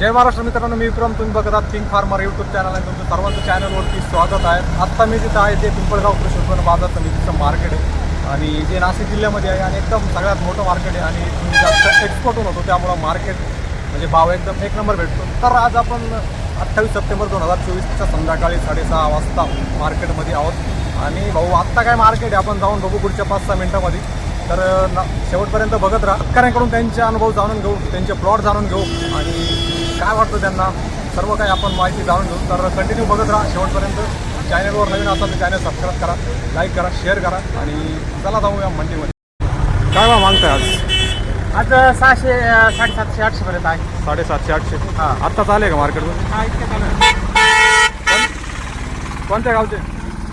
जय महाराष्ट्र मित्रांनो मी विक्रम. तुम्ही बघत आहात किंग फार्मर यूट्यूब चॅनल आहे तुमचं सर्वांचं चॅनलवरती स्वागत आहे. आत्ता मी जिथं आहे ते पिंपळगाव कृषी उत्पन्न बाजार समितीचं मार्केट आहे. आणि जे नाशिक जिल्ह्यामध्ये आहे आणि एकदम सगळ्यात मोठं मार्केट आहे आणि तुम्ही जास्त एक्सपोर्टून होतो त्यामुळं मार्केट म्हणजे भाव एकदम एक नंबर भेटतो. तर आज आपण अठ्ठावीस सप्टेंबर दोन हजार चोवीसच्या संध्याकाळी साडेसहा वाजता मार्केटमध्ये आहोत. आणि भाऊ आत्ता काय मार्केट आहे? आपण जाऊन बघू पुढच्या पाच सहा मिनटामध्ये. तर शेवटपर्यंत बघत राहा. शेतकऱ्यांकडून त्यांचे अनुभव जाणून घेऊ त्यांचे प्लॉट जाणून घेऊ आणि काय वाटतं त्यांना? सर्व काही आपण माहिती जाणून घेऊ. तर कंटिन्यू बघत राहा. शेवटपर्यंत चॅनलवर नवीन असाल तर चॅनल सबस्क्राईब करा लाईक करा शेअर करा आणि चला जाऊया मंडीमध्ये. काय बा मागताय आज? आज सहाशे साडेसातशे आठशे पर्यंत आहे. साडेसातशे आठशे? हां. आत्ताच आले का मार्केटमध्ये हा इतके चालू कोणत्या गावचे?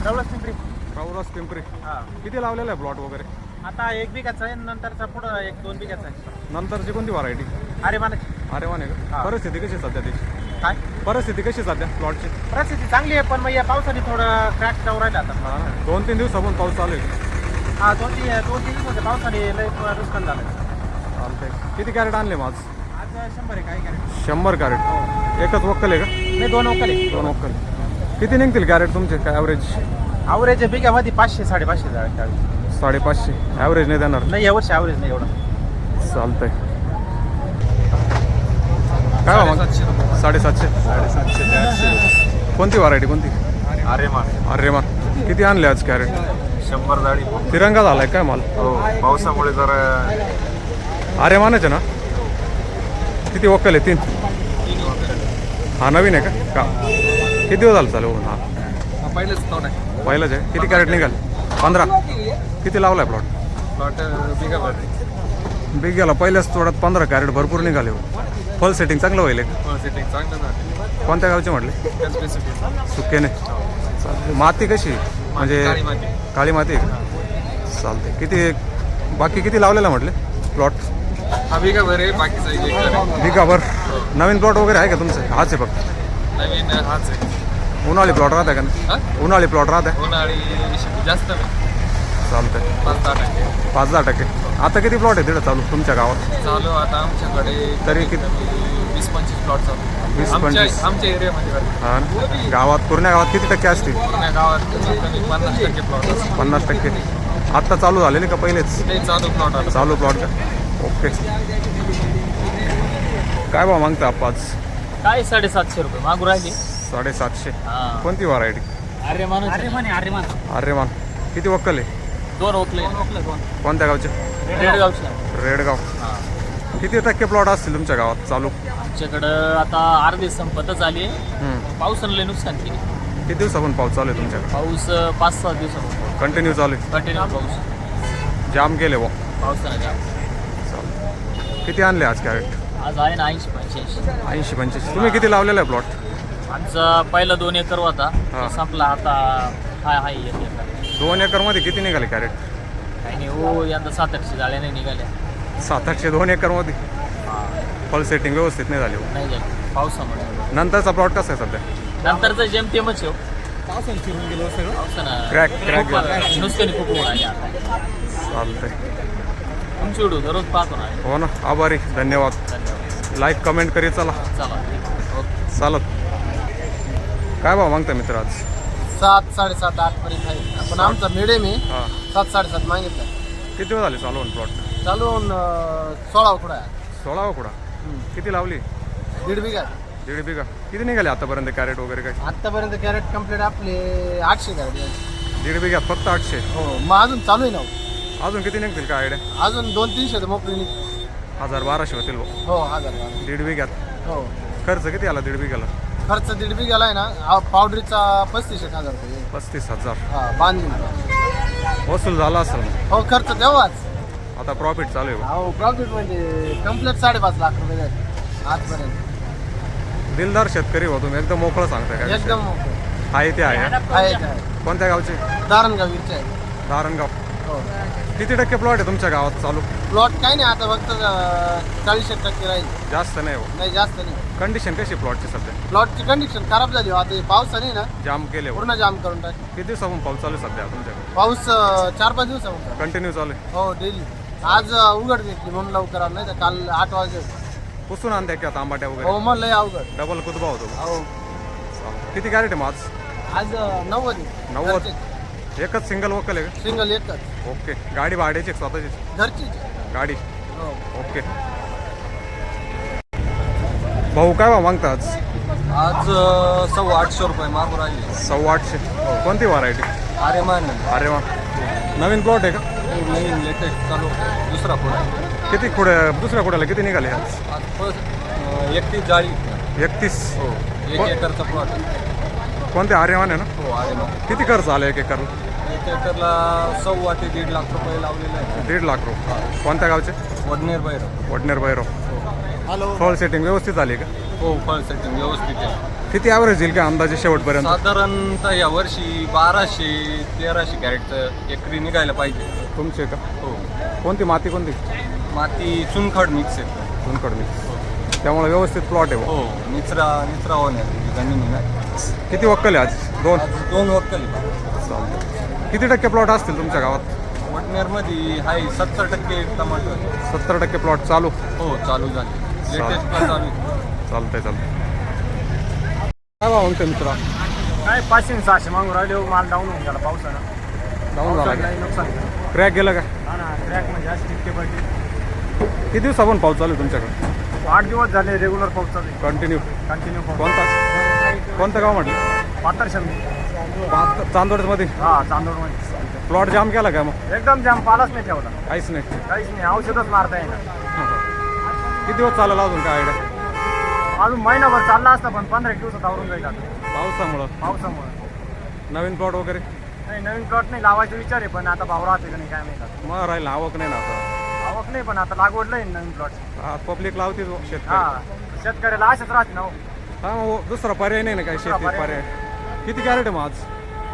रवळच पिंपरी. राऊरस पिंपरी. हा. किती लावलेलं आहे प्लॉट वगैरे? आता एक बिघाचा आहे नंतरचा पुढं एक दोन बिघाचा आहे. नंतरची कोणती व्हरायटी अरे मला अरे वा नाही का? हां. परिस्थिती कशी आहे सध्या त्याची? काय? परिस्थिती कशी आहे सध्या प्लॉटची परिस्थिती चांगली आहे पण मग या पावसाने थोडं क्रॅक जाऊ राहिला आता. हा. ना. दोन तीन दिवसापासून पाऊस चालू आहे. हा दोन तीन दोन तीन दिवसाच्या पावसाने लय नुकसान झालं चालतंय. किती कॅरेट आणले माझ आज? शंभर आहे काय कॅरेट शंभर कॅरेट एकच वक्कल आहे का? नाही दोन ओकले दोन वक्कल. किती निघतील कॅरेट तुमचे? काय ॲव्हरेज आवरेज बिघ्यामध्ये पाचशे साडेपाचशे झालं त्यावेळी. साडेपाचशे. ॲव्हरेज नाही देणार. नाही यावर्षी आवरेज नाही एवढं. चालतंय. काय मग? साडेसातशे साडेसातशे. ते आठशे कोणती व्हरायटी कोणती? अरे मा अरे मा किती आणले आज कॅरेट शंभर जाळी. तिरंगा झालाय काय माल? हो पावसामुळे जरा अरे मानाचे ना? किती वक्कल आहे? तीन. हा नवीन आहे का? का? किती दिवस झालं चालू? हा. पहिलेच आहे. पहिलंच आहे. किती कॅरेट निघाल? पंधरा. किती लावलाय प्लॉट प्लॉट बिगा भरते बिग गेला पहिल्याच तोड्यात पंधरा कॅरेट भरपूर निघाले हो. फल सेटिंग चांगलं होईल एक. फळ सेटिंग चांगलं झालं. कोणत्या गावचे म्हटले? त्याच सुक्केने. चालते माती कशी? म्हणजे काळी माती. काळी माती? आहे का चालते किती बाकी किती लावलेला म्हटले? प्लॉट हा बिगा भर आहे बाकीचा एक एकर आहे बिगाभर नवीन प्लॉट वगैरे आहे का तुमचं? हाच आहे फक्त. नवीन हाच आहे. उन्हाळी प्लॉट राहते का हा? उन्हाळी प्लॉट राहते? उन्हाळी शेती जास्त नाही चालतंय. पाच दहा टक्के. पाच दहा टक्के. आता किती प्लॉट आहे तिथं चालू? तुमच्या गावात? चालू आता आमच्याकडे तरी किती? कमी वीस पंचवीस प्लॉट चालू वीस, आमच्या पंचवीस. आमच्या एरियामध्ये बरं. हा ना? गावात पूर्ण गावात किती टक्के असतील? पूर्ण गावात कमी पन्नास टक्के प्लॉट पन्नास टक्के. आत्ता चालू झालेले का पहिलेच? ते चालू प्लॉट आला चालू प्लॉट का? ओके. काय भाव मागता आज? काय साडेसातशे रुपये? मागू राहिली. साडेसातशे. हा. कोणती व्हरायटी अरे मान अरे माने अरे मान अरे मान किती वक्कल आहे. दोन ओकले कोणत्या गावचे? रेडगावचे रेडगाव. हा. किती टक्के प्लॉट असतील तुमच्या गावात? चालू. आमच्याकडं आता अर्धे संपतच आली हम्म. पावसानं लय नुकसान केली. किती दिवसापासून पाऊस चालू आहे तुमच्याकडे? पाऊस अं, पाच सहा दिवसापासून. कंटिन्यू चालू कंटिन्यू पाऊस. आहे जाम केले व पावसानं जाम. चालू. किती आणले आज कॅरेट? आज आहे ना ऐंशी पंच्याऐंशी. ऐंशी पंच्याऐंशी. तुम्ही किती लावलेला आहे प्लॉट आमचा पहिला दोन एकर होता हा. तो संपला आता हाय हाय एक एकर. दोन एकरमध्ये किती निघाले कॅरेट? काही नाही हो यंदा सात आठशे जाळ्या नाही निघाल्या सात आठशे दोन एकरमध्ये? फल सेटिंग व्यवस्थित नाही झाली हो. नाही झाली पावसामुळे. नंतरचा प्लॉट कसा आहे सध्या? नंतरचं जेमतेमच हो. पावसानं खूप नुसत्याने खूप ऊन आली आता. चालतंय. तुमची उडू दररोज पाहतो ना. हो ना आभारी धन्यवाद. धन्यवाद. लाईक कमेंट करी चला. चला ओके. चालत. काय भाव मागता मित्र आज? सात साडेसात आठ पर्यंत आहे. पण आमचा मिडियम आहे. हां. सात साडेसात मागितला किती दिवस झाले चालू प्लॉट चालू होऊन, सोळा उकडा सोळा कुडा किती लावली? दीड बिघा. दीड बिघा. किती निघाले आतापर्यंत कॅरेट वगैरे काय आतापर्यंत कॅरेट कंप्लीट आपले आठशे कॅरेट दीड बिघ्यात फक्त आठशे. हो मग अजून चालू आहे ना हो. अजून किती निघतील काय आयडिया अजून दोन तीनशे तर मोकळी निघ हजार बाराशे होतील भाऊ हो हजार बारा. दीड बिघ्यात हो. खर्च किती आला दीड बिघाला? खर्च दीड बिघाला आहे ना हा पावडरीचा पस्तीस एक हजार रुपये. पस्तीस हजार. हा बांधून वसूल झाला असेल. हो खर्च तेव्हाच. आता प्रॉफिट चालू आहे. हो प्रॉफिट म्हणजे कंप्लीट साडेपाच लाख रुपये झाले आजपर्यंत. दिलदार शेतकरी हो तुम्ही एकदम मोकळं सांगता काय एकदम. आहे ते आहे. कोणत्या गावचे? दारणगाव विरचे आहे. धारणगाव. किती टक्के प्लॉट आहे तुमच्या गावात चालू? प्लॉट काही नाही आता फक्त चाळीस एक टक्के राहील. जास्त नाही हो. नाही जास्त नाही. कंडिशन कशी प्लॉटची सध्या? प्लॉटची कंडिशन खराब झाली हो. आता हे पावसाने ना जाम केले हो. पूर्ण जाम करून टाक किती दिवसापासून पाऊस चालू आहे सध्या तुमच्याकडे पाऊस अं, चार पाच दिवसामध्ये कंटिन्यू चालू आहे. हो डेली आज अं, उघड घेतली म्हणून लवकर आलं नाही तर काल आठ वाजे पुसून आणते का तांबाट्या हो वगैरे मग लय अवघड. डबल कुदबा होतो. हो. किती कॅरेट आहे माझ आज? अं, नव्वद नव्वद. एकच सिंगल वकल आहे सिंगल एकच. का ओके. गाडी भाड्याची आहे का स्वतःची? घरचीच गाडी? हो. ओके. भाऊ काय भाव मागता आज? आज सव्वा आठशे रुपये मागून राहिले. सव्वा आठशे. कोणती व्हरायटी अरे मान. अरे वा. नवीन प्लॉट आहे का? नवीन लेटेस्ट चालू दुसरा पुढे. किती कुठे दुसऱ्या कुठ्याला किती निघाले आज? आज फर्स्ट एकतीस जाळी. एकतीस. हो एक एकरचा प्लॉट कोणते आर्यमान आहे ना? हो अरे मान किती खर्च आला एक एकरला एक एकरला सव्वा ते दीड लाख रुपये लावलेले आहे दीड लाख रुपये. कोणत्या गावचे? वडनेर बैर वडनेर भैरव. हॅलो फॉल सेटिंग व्यवस्थित झाली का? हो फळ सेटिंग व्यवस्थित आहे. किती ॲव्हरेज येईल का अंदाजे शेवटपर्यंत? साधारणतः या वर्षी बाराशे तेराशे कॅरेटचं एकरी निघायला पाहिजे. तुमचे का? हो. कोणती माती कोणती? माती चुनखड मिक्स आहे. तुमकडे मी त्यामुळे व्यवस्थित प्लॉट आहे. हो निचरा निचरा होण्याची जमिनी नाही किती वक्कल आहे आज? दोन? आज दोन वक्कल चालतं किती टक्के प्लॉट असतील तुमच्या गावात? वडनेरमध्ये आहे सत्तर टक्के टमाटर. सत्तर टक्के प्लॉट चालू? हो चालू झाले. चालू आहे. चालतंय चालतंय. काय भाव म्हणते मित्रा? काय पाचशे आणि सहाशे मागून राहिले हो, माल डाऊन होऊन गेला पावसानं. डाऊन झाला पावसानं का? काही नुकसान. क्रॅक गेलं का? हा ना ट्रॅक म्हणजे अशी टिपके पडली. किती दिवसापासून पाऊस चालू आहे तुमच्याकडे? आठ दिवस झाले रेग्युलर पाऊस चालू कंटिन्यू कंटिन्यू पाऊस. कोणता? कोणतं गाव म्हटलं? पातर शमी चांदोडमध्ये हा चांदोडमध्ये प्लॉट जाम केला का मग? एकदम जाम पालाच नाही ठेवला. काहीच नाही. काहीच नाही औषधच मारता येणार किती दिवस चालेल अजून काय आयडिया? अजून महिनाभर चालला असता पण पंधरा एक दिवसात आवरून जाईल आता पावसामुळं? पावसामुळे. नवीन प्लॉट वगैरे? नाही नवीन प्लॉट नाही लावायचा विचार आहे पण आता भाव राहते का नाही काय माहिती. मग राहील आवक नाही ना आता. आवक नाही पण आता लागवड नाही नवीन प्लॉट हा पब्लिक लावते हा शेतकरी. शेतकऱ्याला अशाच राहते ना हो. हा मग दुसरा पर्याय नाही ना काही दुसरा शेती पर्याय किती कॅरेट आहे मग आज?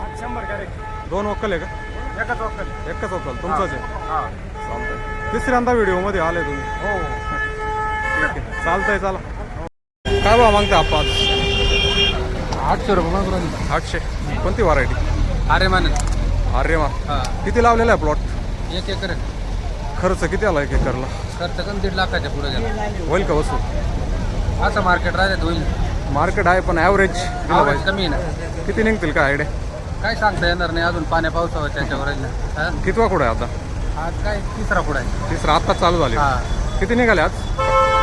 आज शंभर कॅरेट दोन वक्कल आहे का? एकच वक्कल. एकच वक्कल तुमचंच आहे? हा. चालतंय. तिसऱ्यांदा व्हिडिओमध्ये आले तुम्ही. हो. ठीक आहे. चालतंय चला. काय भाव मागता आपण आज? आठशे रुपये आठशे. कोणती व्हरायटी अरे मान अरे वा हा. किती लावलेला आहे प्लॉट एक एकर आहे. खर्च किती आला एक एकरला? खर्च पण दीड लाखाच्या पुढे गेला. होईल का वसूल? असं मार्केट राहते होईल मार्केट आहे पण ॲव्हरेज आवरेज कमी आहे ना. किती निघतील का आयडिया काय सांगता येणार नाही अजून पाण्या पावसावर त्याच्यावर? कितवा कुठं आहे आता? आज काय तिसरा पुढे आहे? तिसरा आत्ता चालू झाली. हा. किती निघाले आज?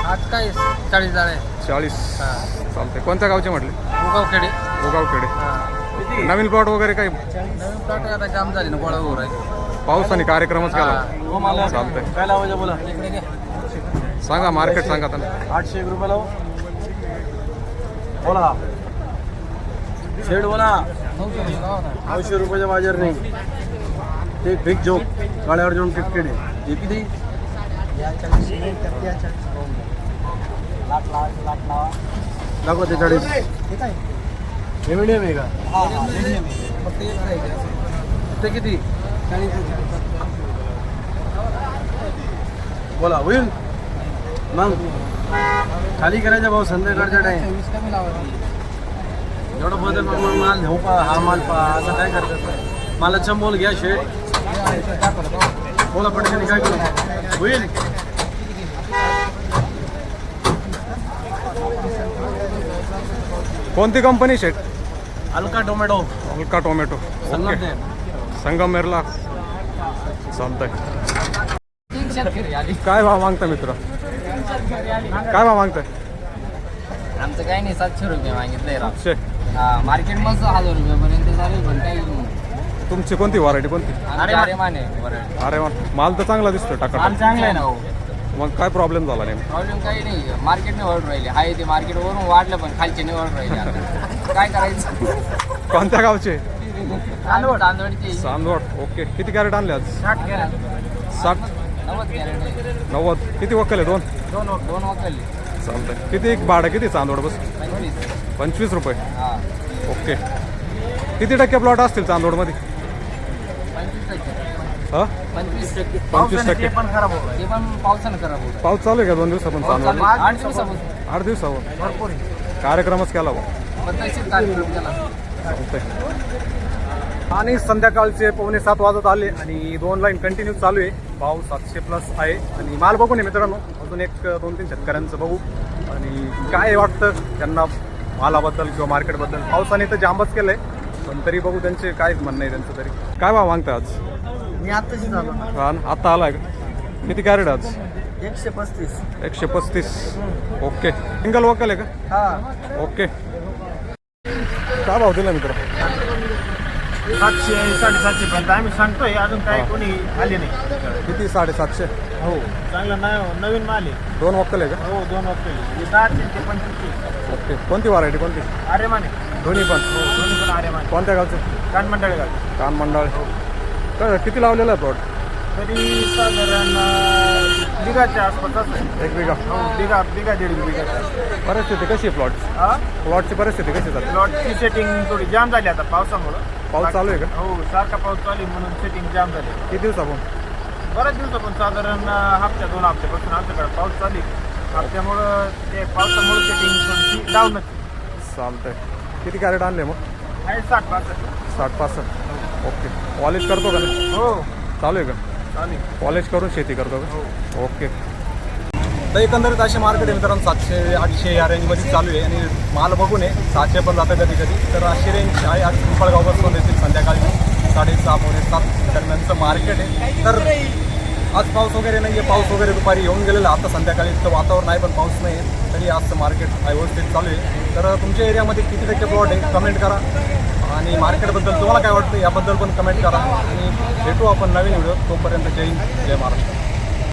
आज काय चाळीस जाळे चाळीस. हा. चालतंय. कोणत्या गावचे म्हटले? उगावखेडे. उगावखेडे. हा. नवीन प्लॉट वगैरे काही? नवीन प्लॉट आता जाम झाली ना गोळा उभं पाऊस आणि कार्यक्रमच केला हा. चालतंय. काय लावायचं बोला. सांगा मार्केट सांगा त्यांना. आठशे एक रुपये लावू. बोला. शेड बोला. नऊशे रुपयाच्या बाजार नाही ते फिक जोक गाड्यावर जाऊन टिकटेड आहे हे किती दाखवा ते चाळीस हे मिडियम आहे का? ते किती? बोला होईल? मग? खाली करायचा भाऊ संध्याकाळच्या टाइम एवढं बदल मग मग माल घेऊ पा हा माल पा असं काय करतात मला चंबोल घ्या शेट. बोला पटकन काय करू? होईल? कोणती कंपनी शेट? हलका टोमॅटो. हलका टोमॅटो. संगम ओके. संगमेरला चालतंय. काय भाव मागता मित्र? काय भाव मागताय? आमचं काही नाही सातशे रुपये मागितलंय राव. शे हा मार्केट मस्त हजार रुपयापर्यंत चालेल पण काही तुमची कोणती व्हरायटी कोणती? अरे माने बरं अरे वा माल तर चांगला दिसतोय टाका माल चांगला आहे ना हो. मग काय प्रॉब्लेम झाला नेमका? प्रॉब्लेम काही नाही मार्केटने ओढून राहिले. हाय ते मार्केट वरून वाढलं पण खालचे नाही ओढून राहिले आता. काय करायचं? कोणत्या गावचे? तांदूळ तांदूळचे. चांदवड. ओके. किती कॅरेट आणले आज? साठ कॅरेट. साठ नव्वद किती वक्कल आहे दोन? दोन दोन वकलले चालतंय. किती एक भाडं किती चांदवड बस? पंचवीस. पंचवीस रुपये. हा. ओके. किती टक्के प्लॉट असतील चांदवडमध्ये? पंचवीस टक्के. हा? हो पाऊस चालू आहे का दोन दिवसापासून आहे. आठ दिवसावर. भरपूर कार्यक्रमच केला केला. चालतंय. आणि संध्याकाळचे पावणे सात वाजत आले आणि दोन लाईन कंटिन्यू चालू आहे. भाव सातशे प्लस आहे. आणि माल बघू नये मित्रांनो. अजून एक दोन तीन शेतकऱ्यांचं बघू. आणि काय वाटतं त्यांना मालाबद्दल किंवा मार्केटबद्दल? पावसाने तर जांबच केलं आहे पण तरी बघू त्यांचे काय म्हणणं आहे त्यांचं तरी. काय भाव मागतं आज? मी आत्ताशी झालो हा ना? आता आलाय का? किती कॅरेट आज? एकशे पस्तीस. एकशे पस्तीस. ओके. सिंगल वकल आहे का? हा. ओके. काय भाव दिला मित्र सातशे साडेसातशे पर्यंत. आम्ही सांगतोय अजून काही हा. कोणी आले नाही. किती? साडेसातशे? हो. चांगला नाही नवीन माल आहे. दोन वक्कल आहे का? हो दोन वाजता दहा ते पंचवीसशे. ओके. कोणती व्हरायटी कोणती? आरे माने दोन्ही पण? हो दोन्ही पण आरे माने कोणत्या गावचे? कान मंडळ गाव. कान मंडळ. काय किती लावलेला आहे प्लॉट तरी साधारण अं, बिघाच्या आसपास एक बिघा. हो बिघा बिघा दीड बिघा. परिस्थिती कशी आहे प्लॉट हा? प्लॉटची परिस्थिती कशी आहे प्लॉटची सेटिंग थोडी जाम झाली आता पावसामुळं. पाऊस चालू आहे का? हो सारखा पाऊस चालू आहे म्हणून सेटिंग जाम झाली. किती दिवसापासून? बऱ्याच दिवसापासून साधारण हप्त्या दोन हप्त्यापासून आमच्याकडे पाऊस चालू आहे. हप्त्यामुळं ते पावसामुळं सेटिंग डाऊनच चालतंय. किती कॅरेट आणले मग? आहे साठ पासष्ट. साठ पासष्ट. ओके. कॉलेज करतो का नाही? हो. चालू आहे का? चालू आहे. कॉलेज करून शेती करतो का? ओके. तर एकंदरीत असे मार्केट आहे मित्रांनो सातशे आठशे या रेंजमध्ये चालू आहे आणि माल बघून आहे सातशे पण जातं कधी कधी तर अशी रेंज आहे आज पिंपळगावपासून येतील संध्याकाळी. साडेसहा पावणे सात दरम्यानचं मार्केट आहे. तर आज पाऊस वगैरे नाही आहे पाऊस वगैरे दुपारी येऊन गेलेला. आता संध्याकाळी तर वातावरण आहे पण पाऊस नाही आहे तरी आजचं मार्केट व्यवस्थित चालू आहे. तर तुमच्या एरियामध्ये किती टक्के प्लॉट आहे? कमेंट करा. आणि मार्केटबद्दल तुम्हाला काय वाटतं? याबद्दल पण कमेंट करा. आणि भेटू आपण नवीन व्हिडिओ तोपर्यंत जय हिंद जय महाराष्ट्र.